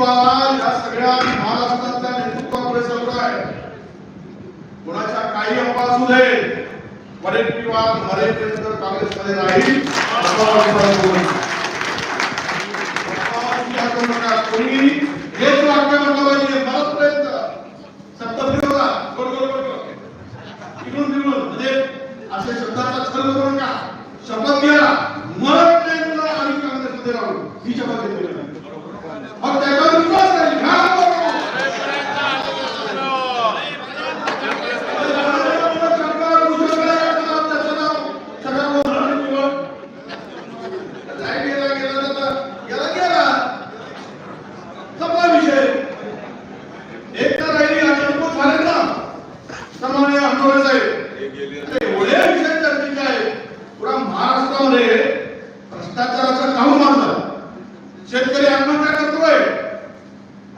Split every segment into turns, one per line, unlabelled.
नेतृत्वाला या सगळ्या महाराष्ट्रातल्या नेतृत्वापुढे सर्व आहे. कोणाच्या काही अफवा असू दे वडेट्टीवार मरेपर्यंत काँग्रेसमध्ये राहील असा वाटतं कोणी. अफवाची हाकू नका. कोणी हेच वाक्य म्हटलं पाहिजे मरतपर्यंत शब्द फिरवला गोड गोड गोड गोड. इकडून तिकडून म्हणजे असे शब्दाचा छल करू नका शपथ घ्या मरतपर्यंत आम्ही काँग्रेसमध्ये राहू ही शपथ घेतली मग त्याच्यावर विश्वास राहील घ्या महाराष्ट्रामध्ये भ्रष्टाचाराचा काहू मारला शेतकरी आत्महत्या करतोय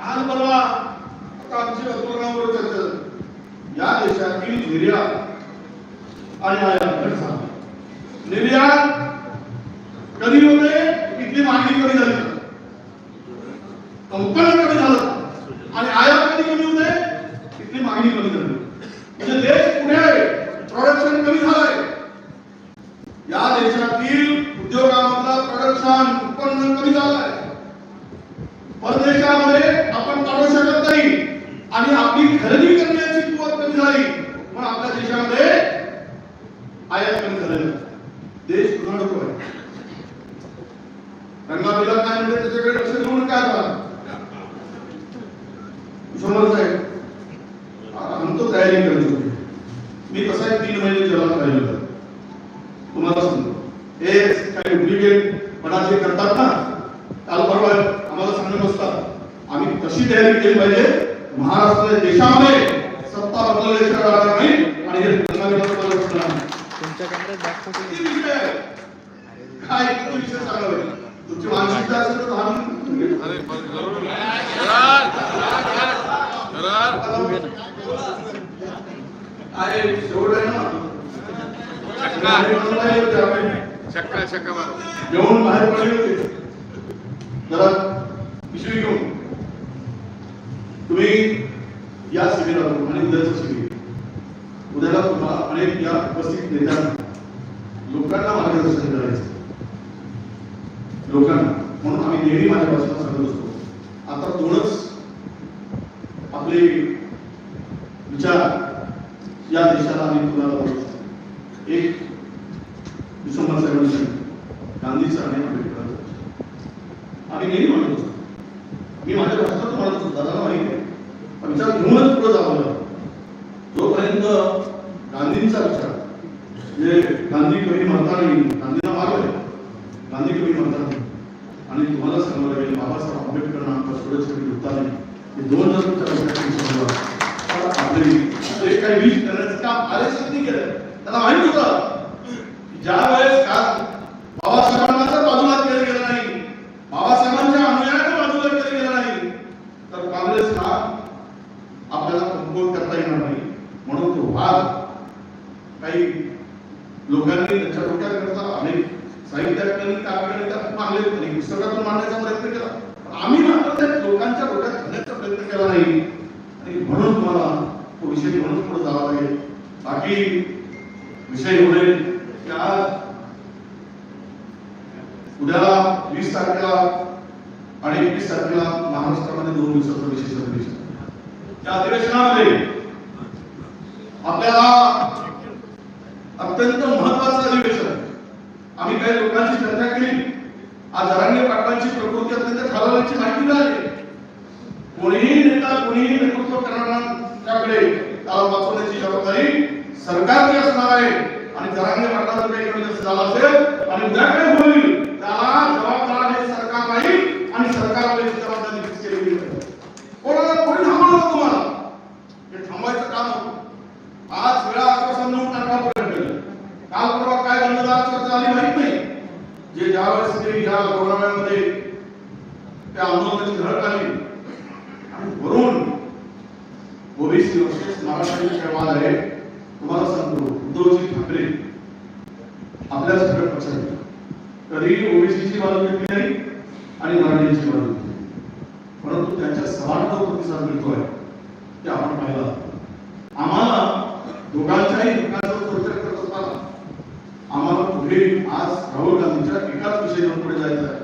आज परवा आता आमची अतुलराववर चर्चा झाली. या देशातील निर्यात आणि आयात झाला. निर्यात कधी होते इथली मागणी कधी झाली उत्पन्न कमी झालं आणि आयात कधी कमी होते इथली मागणी कमी झाली म्हणजे देश पुढे आहे प्रोडक्शन कमी झालंय या देशातील उद्योगामधला प्रोडक्शन उत्पन्न कमी झालंय परदेशामध्ये आपण काढू शकत नाही आणि आपली खरेदी करण्याची कुवत कमी झाली पण आपल्या देशामध्ये आयात कमी झालेलं आहे. देश उन्हाळतो आहे रंगाबिला काय म्हणजे त्याच्याकडे लक्ष देऊन काय समोर साहेब आम्ही तो तयारी करत होते. मी कसा आहे तीन महिने जगात राहिलो होतो. तुम्हाला सांगतो. हे काही डुप्लिकेट पणाचे करतात ना काल परवा आम्हाला सांगत असतात आम्ही कशी तयारी केली पाहिजे? महाराष्ट्र देशामध्ये सत्ता बदलल्याशिवाय राहणार नाही आणि हे? काय विषय सांगावे तुमची मानसिकता असेल तर दहा बाहेर पडले जेवण बाहेर पडले होते जरा पिशवी घेऊन तुम्ही या शिबिरातून आणि उद्याचं शिबिर उद्याला तुम्हाला अनेक या उपस्थित नेत्यांना लोकांना मार्गदर्शन करायचं लोकांना म्हणून आम्ही नेहमी माझ्या भाषणात सांगत असतो. आता दोनच आपले विचार या देशाला आम्ही तुला एक डिसेंबर साहेबांशी गांधीचं आणि आंबेडकर आम्ही नेहमी म्हणत असतो. मी माझ्या भाषणात म्हणत असतो दादाला माहिती आहे. पण विचार घेऊनच पुढे जावं लागतं जोपर्यंत गांधींचा विचार म्हणजे गांधी कवी म्हणता नाही गांधीला मारलं गांधी कवी म्हणता नाही आणि तुम्हाला सांगावं लागेल बाबासाहेब आंबेडकर आमच्या सुरक्षित होता हे दोन हजार काही वीज करण्याचं काम आरक्षण केलं. त्याला माहीत होतं ज्या वेळेस का बाबासाहेबांना जर बाजूला केलं गेलं नाही बाबासाहेबांच्या अनुयायांना बाजूला केलं गेलं नाही तर काँग्रेस हा आपल्याला कमकुवत करता येणार नाही म्हणून तो वाद काही लोकांनी त्याच्या डोक्यात करता अनेक साहित्यातून काव्याने त्यात मागले आणि पुस्तकातून मांडण्याचा प्रयत्न केला पण आम्ही मात्र त्या लोकांच्या डोक्यात घालण्याचा प्रयत्न केला नाही. आणि म्हणून मला तो विषय म्हणून पुढे जावा लागेल. बाकी विषय एवढे. की आज उद्याला वीस तारखेला आणि एकवीस तारखेला महाराष्ट्रामध्ये दोन दिवसाचं विशेष अधिवेशन. त्या अधिवेशनामध्ये आपल्याला अत्यंत महत्वाचं अधिवेशन. आम्ही काही लोकांची चर्चा केली. आज अरण्य पाटलांची प्रकृती अत्यंत खालावल्याची माहिती मिळाली. कोणीही नेता कोणीही नेतृत्व करणाऱ्याकडे त्याला वाचवण्याची जबाबदारी सरकारची असणार आहे. आणि जरांगे पाटलाचं काही कमी जास्त झाला असेल आणि उद्या काय होईल त्याला जबाबदार हे सरकार नाही आणि सरकारला जबाबदारी फिक्स केली कोणाला कोणी थांबवलं तुम्हाला? हे थांबायचं काम होतं. आज वेळा आश्वासन देऊन टाकापर्यंत काल परवा काय बंधदार चर्चा आली माहीत नाही. जे ज्यावेळेस ते या कोरोनामध्ये ते आंदोलन धडक आली आणि वरून ओबीसी वर्सेस मराठा खेळवाद आहे तुम्हाला सांगतो उद्धवजी ठाकरे आपल्या सगळ्या पक्षात कधी ओबीसीची बाजू घेतली नाही आणि मराठीची बाजू घेतली परंतु त्यांच्या सवालाचा प्रतिसाद मिळतोय ते आपण पाहिला। आम्हाला दोघांच्याही दुःखाचा विचार करत असताना आम्हाला पुढे आज राहुल गांधीच्या एकाच विषयावर पुढे जायचं आहे.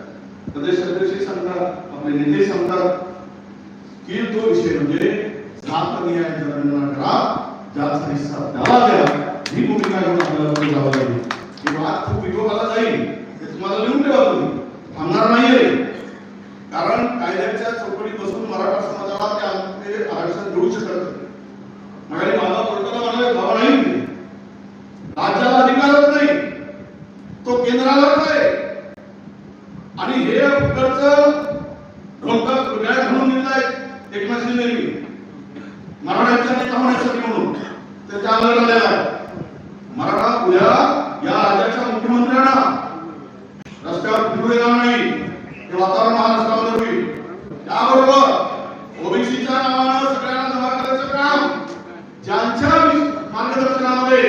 प्रदेश अध्यक्ष सांगतात आपले नेते सांगतात की तो विषय म्हणजे जात जनगणना करा जास्त हिस्सा द्यावा द्या ही भूमिका घेऊन आपल्याला पुढे जावं लागेल ही वाद खूप विकोपाला जाईल हे तुम्हाला लिहून ठेवा तुम्ही थांबणार नाहीये कारण कायद्याच्या चौकटीत बसून मराठा समाजाला ते आरक्षण देऊ शकत नाही. मागे माझा कोर्टाला म्हणाले बाबा नाही राज्याला अधिकारच नाही तो केंद्रालाच आहे आणि हे फुकटचं ढोलक वेळ घालून दिलाय एकनाथ शिंदेनी मराठ्यांच्या नेता होण्यासाठी म्हणून. ते त्या आलेला आहे मराठा उद्या या राज्याच्या मुख्यमंत्र्यांना रस्त्यावर फिरू देणार नाही. हे वातावरण महाराष्ट्रामध्ये होईल त्याबरोबर ओबीसीच्या नावानं सगळ्यांना जमा करायचं काम ज्यांच्या वि- मार्गदर्शनामध्ये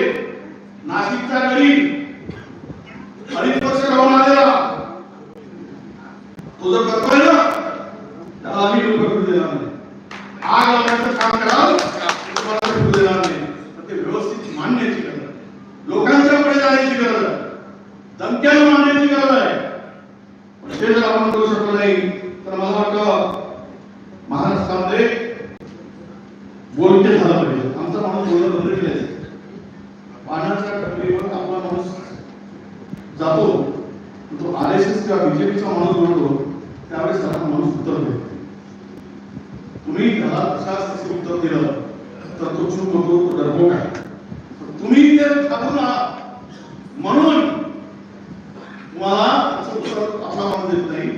नाशिकच्या गरीब अडीच वर्ष राहून आलेला तो जर करतोय ना त्याला आम्ही लोक फिरू देणार नाही आग लावण्याचं काम कराल ते तुम्हाला फिरू देणार नाही तर ते व्यवस्थित मांडण्याची गरज आहे लोकांच्या पुढे जाण्याची गरज आहे धमक्याला मानण्याची गरज आहे. पण ते जर आपण करू शकलो नाही तर मला वाटतं महाराष्ट्रामध्ये बोलते झालं पाहिजे. आमचा माणूस बोलणं बंद केलं पाण्याच्या टपरीवर आपला माणूस जातो तो आर एस एस किंवा बीजेपीचा माणूस बोलतो त्यावेळेस त्याला माणूस उत्तर देतो तुम्ही त्याला तशाच उत्तर दिलं तर तो चूक होतो तो डरबोक आहे तुम्ही ते ठाकून आहात म्हणून तुम्हाला त्याचं उत्तर आपला माणूस देत नाही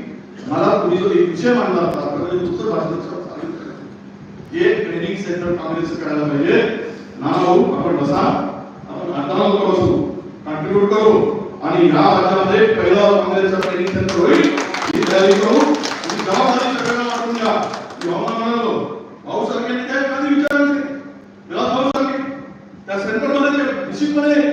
मला तुम्ही जो एक विषय मांडला होता त्यामध्ये दुसरं भाषणाचं चालू करायचं. एक ट्रेनिंग सेंटर काँग्रेसचं करायला पाहिजे ना भाऊ आपण बसा आपण आता लोक बसू कॉन्ट्रीब्युट करू आणि या राज्यामध्ये पहिलं काँग्रेसचं ट्रेनिंग सेंटर होईल ही तयारी करू आणि जबाबदारी सगळ्यांना वाटून द्या मी भावना म्हणालो भाऊ सारख्यांनी काय कधी विचारायचं नाही. विलास भाऊ सारखे त्या सेंटरमध्ये ते निश्चितपणे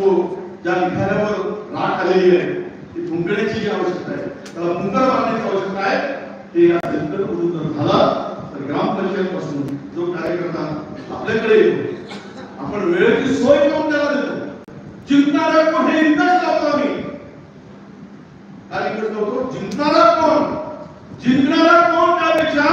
आता ज्या निखाऱ्यावर राख आलेली आहे ती फुंकण्याची जी आवश्यकता आहे त्याला फुंकर मारण्याची आवश्यकता आहे ते या सेंटरमधून जर झाला तर ग्रामपंचायत पासून जो कार्यकर्ता आपल्याकडे येतो आपण वेळेची सोय करून त्याला देतो. जिंकणारा कोण हे निकष लावतो आम्ही. काय निकष लावतो? जिंकणारा कोण? जिंकणारा कोण त्यापेक्षा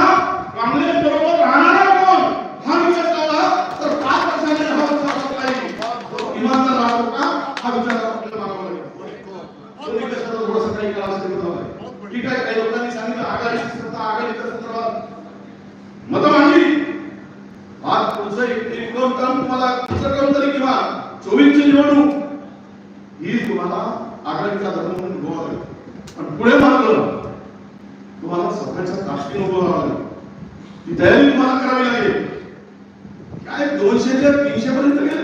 काँग्रेस बरोबर राहणारा कोण हा विचार लावला तर पाच वर्षाने हा विचार असला पाहिजे तो इमानदार राहतो का हा विचार आपल्याला मागावा लागेल तो निकषाचा थोडासा ठीक आहे काही लोकांनी सांगितलं आघाडीची सत्ता आघाडीच्या संदर्भात. मत मांडली. आज तुमचं एक दोन टर्म तुम्हाला दुसरं काम तरी किंवा चोवीसची निवडणूक ही तुम्हाला आघाडीचा धर्म म्हणून उभा लागेल. पण पुढे मागलं तुम्हाला स्वतःच्या ताकदीने उभं राहावं लागेल. ती तयारी तुम्हाला करावी लागेल. काय दोनशे ते तीनशे पर्यंत गेले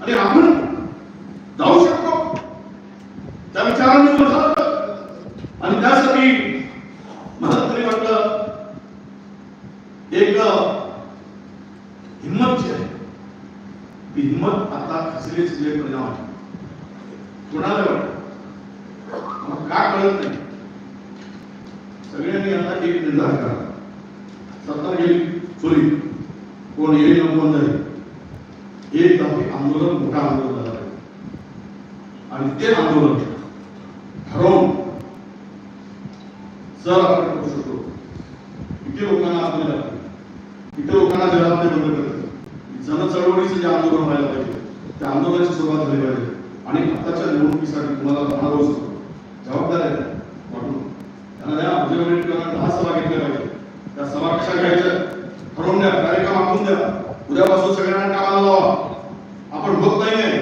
आणि आपण जाऊ शकतो त्या विचारांनी उभं झालं आणि त्यासाठी मला तरी वाटलं एक हिंमत जी आहे ती हिंमत आता खचलीच परिणाम आहे कोणाला वाटत? का कळत नाही? सगळ्यांनी आता एक निर्धार करा. सत्ता गेली चोरी. कोण येईल न कोण जाईल एक दफे आंदोलन मोठा आंदोलन झाला पाहिजे. आणि ते आंदोलन ठरवून सर आपण करू शकतो. किती लोकांना आंदोलन लागतं किती लोकांना जबाबदारी बंद करते. जन चळवळीचं जे आंदोलन व्हायला पाहिजे त्या आंदोलनाची सुरुवात झाली पाहिजे. आणि आताच्या निवडणुकीसाठी तुम्हाला दहा रोज जबाबदार आहे. वाटून. त्यांना द्या. आमच्याकडे दहा सभा घेतल्या पाहिजे. त्या सभा कशा घ्यायच्या? ठरवून द्या. कार्यक्रम आखून द्या. उद्यापासून सगळ्यांना कामाला लावा. आपण होत नाही आहे.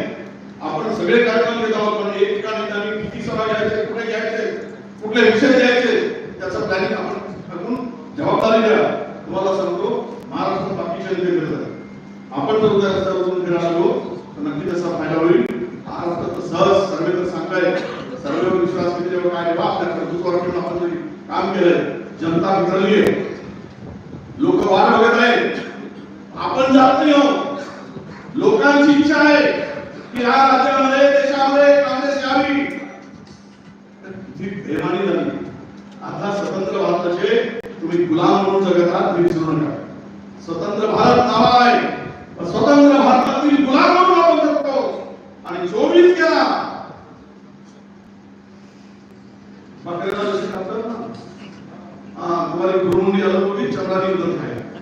आपण सगळे कार्यक्रम घेत आहोत पण एक ठिकाणी त्यांनी किती सभा घ्यायचे कुठे घ्यायचे कुठले विषय घ्यायचे त्याचं प्लॅनिंग आपण टाकून जबाबदारी द्या. तुम्हाला सांगतो महाराष्ट्रात बाकीच्या आपण जर उद्या रस्त्यावरून फिरायला आलो. नक्की त्याचा फायदा होईल. महाराष्ट्रात सहज सर्वे तर सांगताय सर्वे विश्वास त्याच्यावर काय बाप त्याकडे आपण जरी काम केलंय. जनता विसरली लोक वाट बघत आहे आपण जात नाही हो लोकांची इच्छा आहे की या राज्यामध्ये देशामध्ये काँग्रेस यावी. ती बेमानी झाली. आता स्वतंत्र भारताचे तुम्ही गुलाम म्हणून जगतात तुम्ही विसरू नका. स्वतंत्र भारत नाव आहे आणि चोवीस केला बकऱ्याला जसे खातात ना हाँ तुम्हारे गुरु ने अलग होगी चमड़ा नहीं उधर खाएगा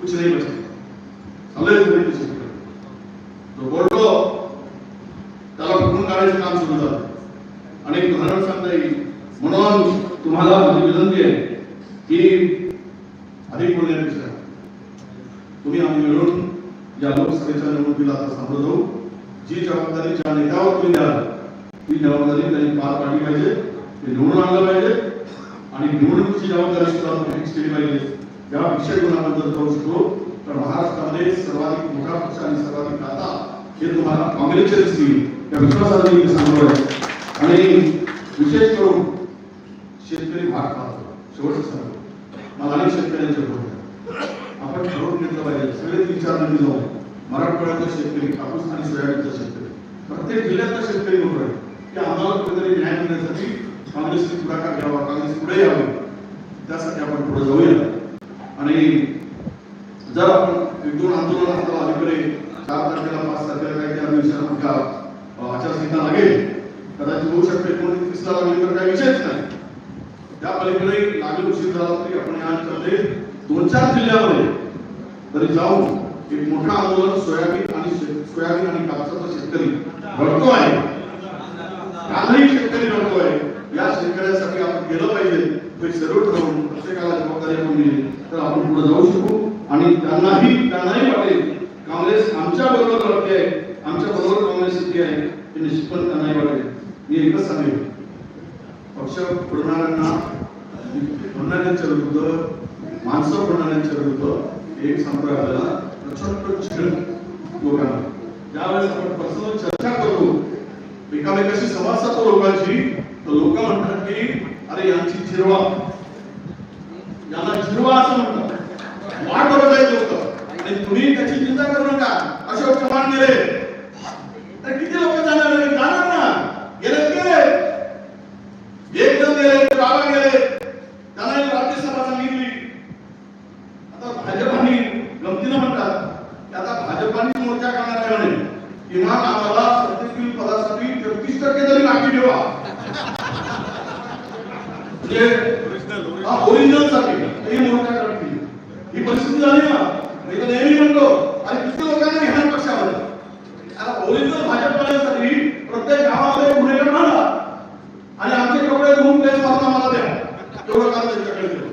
कुछ नहीं बचेगा अलग होगी कुछ तो जो बोलतो त्याला कुठून काढायचं काम सुरू झालं आणि एक उदाहरण सांगता येईल म्हणून तुम्हाला माझी विनंती आहे की अधिक बोलण्यापेक्षा तुम्ही आम्ही मिळून या लोकसभेच्या निवडणुकीला आता सामोरं जाऊ जी जबाबदारी ज्या नेत्यावर तुम्ही द्याल ती जबाबदारी त्यांनी पार पाडली पाहिजे ते निवडून आणलं पाहिजे आणि निवडणुकीची जबाबदारी सुद्धा फिक्स केली पाहिजे. या विषय गुणाबद्दल करू शकतो तर महाराष्ट्रामध्ये सर्वाधिक मोठा पक्ष आणि सर्वाधिक आता हे तुम्हाला काँग्रेसचे दिसतील. या विश्वासाने मी सांगतो आहे आणि विशेष करून शेतकरी भाग पाहतो. शेवटचं सांगतो. मला अनेक शेतकऱ्यांचे फोन आपण ठरवून घेतलं पाहिजे. सगळे विचार चार जाऊ मराठवाड्याचा शेतकरी कापूस आणि सोयाबीनचा शेतकरी. प्रत्येक जिल्ह्यातला शेतकरी म्हणतो आहे की आम्हाला कुठेतरी न्याय मिळण्यासाठी काँग्रेसने पुढाकार घ्यावा काँग्रेस पुढे यावे. त्यासाठी आपण पुढे जाऊया. आणि जर आपण एक दोन आंदोलन आता अलीकडे चार तारखेला पाच तारखेला काही त्या दिवसाला का आचारसंहिता लागेल कदाचित होऊ शकते. कोणी तिसला लागली तर काही विषयच नाही. त्या पलीकडे लागेल उशीर झाला तरी आपण या अंतर्गत दोन चार जिल्ह्यामध्ये तरी जाऊन एक मोठा आंदोलन सोयाबीन आणि सोयाबीन आणि कापसाचा शेतकरी घडतो आहे. कालही शेतकरी घडतोय या शेतकऱ्यासाठी आपण गेलं पाहिजे. हे सर्व ठरवून प्रत्येकाला जबाबदारी आपण दिली. तर आपण पुढे जाऊ शकू. आणि त्यांनाही त्यांनाही वाटेल. काँग्रेस आमच्या बरोबर लढते आहे. आमच्या बरोबर काँग्रेस इथे आहे. हे निश्चितपणे त्यांनाही वाटेल. मी एकच सांगेन. पक्ष फोडणाऱ्यांना फोडणाऱ्यांच्या विरुद्ध माणसं फोडणाऱ्यांच्या विरुद्ध एक संप्रदायाला आपल्याला लोकांना ज्यावेळेस आपण पर्सनल चर्चा करतो एकामेकाशी संवाद साधतो लोकांशी तर लोक म्हणतात की अरे यांची जिरवा याला जिरवा असं म्हणतात. वाट बघत आहेत लोक. आणि तुम्ही त्याची चिंता करू नका. अशोक चव्हाण गेले तर किती लोक जाणार नाही? जाणार ना गेले तर गेले एक जण गेले ते बाबा गेले त्यांना एक राज्यसभा सांगितली आता भाजपाने गमतीनं म्हणतात की आता भाजपाने मोर्चा करणार आहे म्हणे किमान आम्हाला सत्तेतील पदासाठी तेहतीस टक्के तरी राखी ठेवा म्हणजे हा ओरिजिनलसाठी ही मोर्चा करतील ही परिस्थिती झाली ना मी तर नेहमी म्हणतो आणि किती लोकांना घेणार पक्षामध्ये आता ओरिजिनल भाजपवाल्यांसाठी प्रत्येक गावामध्ये गुन्हेगार मांडा आणि आमचे कपडे धुवून प्लेस मारून आम्हाला द्या एवढं काम त्यांच्याकडे ठेवा.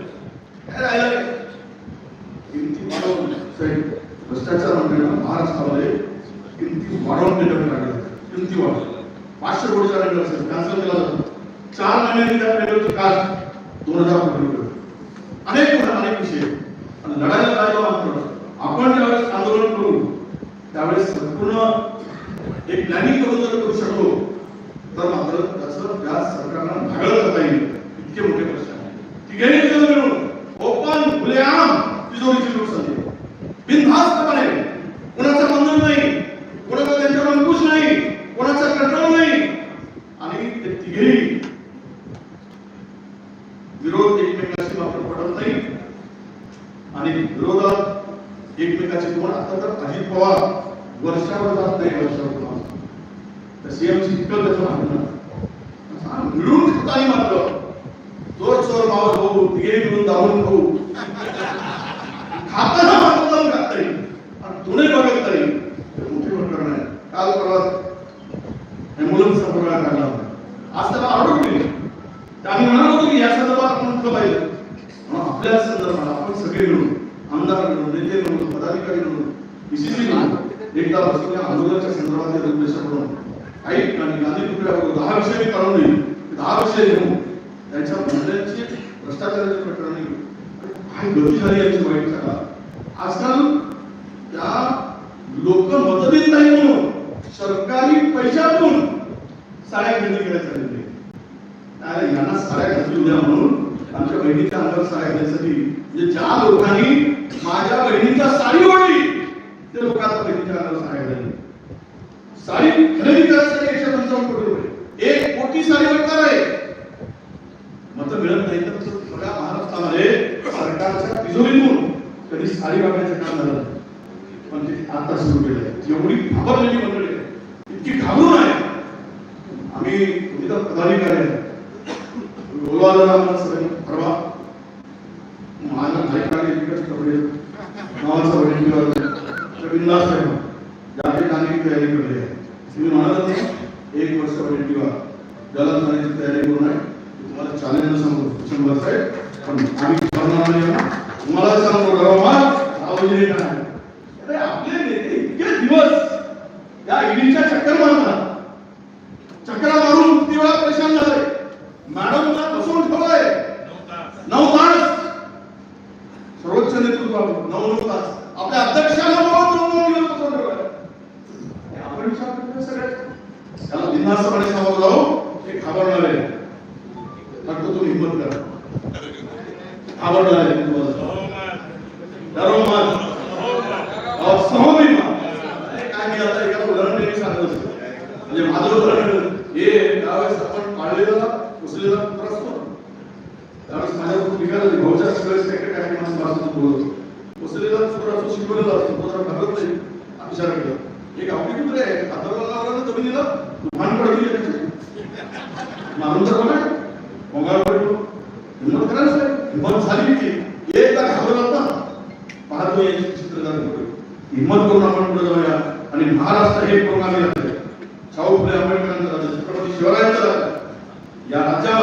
काय राहिलं रे? किमती वाढवून साहेब, भ्रष्टाचार म्हणजे ना महाराष्ट्रामध्ये किमती वाढवून देण्यात लागल्या किमती वाढवल्या पाचशे कोटीचा रेल्वे असेल कॅन्सल केला जातो चार महिन्यांनी त्या रेल्वेचं कास्ट दोन हजार कोटी रुपये अनेक गोष्टी, अनेक विषय आणि लढायला काय मात्र आपण ज्यावेळेस आंदोलन करू त्यावेळेस संपूर्ण एक प्लॅनिंग करून जर करू शकलो तर मात्र त्याचं त्या सरकारला भागळ जाता येईल. इतके मोठे प्रश्न आहे ठीक आहे मिळून ओपन खुलेआम तिजोरीची लोकसंधी बिनधास्तपणे कोणाचं बंधन नाही कोणाचा त्यांच्यावर अंकुश नाही कोणाचा कंट्रोल नाही आणि ते तिघेही विरोध एकमेकाशी मात्र पडत नाही आणि विरोधात एकमेकाचे कोण आता तर अजित पवार वर्षावर जात नाही वर्षावर तर सीएम इतकं त्याचं म्हणणं मिळून काही मात्र. चोर चोर मावळ भाऊ तिघे मिळून दावून भाऊ खाताना मात्र जाऊन खात नाही आणि तुने बघत नाही हे मोठी प्रकरण आहे. काल परत ॲम्ब्युलन्सचा प्रकार काढला होता. आज त्याला ऑर्डर केली तर आम्ही म्हणालो होतो की या संदर्भात आपण म्हटलं पाहिजे. आपल्या संदर्भात आपण सगळे मिळून आमदार मिळून नेते मिळून पदाधिकारी मिळून एकदा बसून या आंदोलनाच्या संदर्भात रूपरेषा करून ऐक आणि गांधी कुठल्या दहा विषय मी काढून दहा विषय घेऊन त्यांच्या मंडळांची भ्रष्टाचाराची प्रकरणे काय गती झाली याची वाईट सांगा आजकाल त्या लोक मत देत नाही म्हणून सरकारी पैशातून साड्या खरेदी करायला चालले. यांना साड्या घातली द्या म्हणून आमच्या बहिणीच्या अंगावर साड्या घालण्यासाठी म्हणजे ज्या लोकांनी माझ्या बहिणीच्या साडी ओढली ते लोक आता बहिणीच्या अंगाला सांगायला लागले साडी खरेदी करायसाठी एकशे पंचावन्न कोटी रुपये. एक कोटी साडी वाटणार आहे. मत मिळत नाही तर सगळ्या महाराष्ट्रामध्ये सरकारच्या तिजोरीतून कधी साडी वाटण्याचं काम झालं पण ते आता सुरू केलं आहे. एवढी घाबरलेली मंडळी आहे. इतकी घाबरून आहे. आम्ही प्रधानिकारी करण्याची तयारी करून आहे. तुम्हाला चालेल सांगतो शंभर साहेब. पण आम्ही करणार नाही तुम्हाला सांगतो रवा करा आवडला आहे तुम्हाला मी सांगत म्हणजे माझं उदाहरण हे त्यावेळेस आपण काढलेला उचलेला माझ्या निघाला भाऊच्या सगळे सेक्रेटरी माझ्यापासून बोलत होतो राहतो याची चित्र हिंमत करून आपण पुढे जाऊया. आणि महाराष्ट्र हे कोणाला शाहू फुले आंबेडकरांचं राज्य छत्रपती शिवरायांचं राज्य या राज्यावर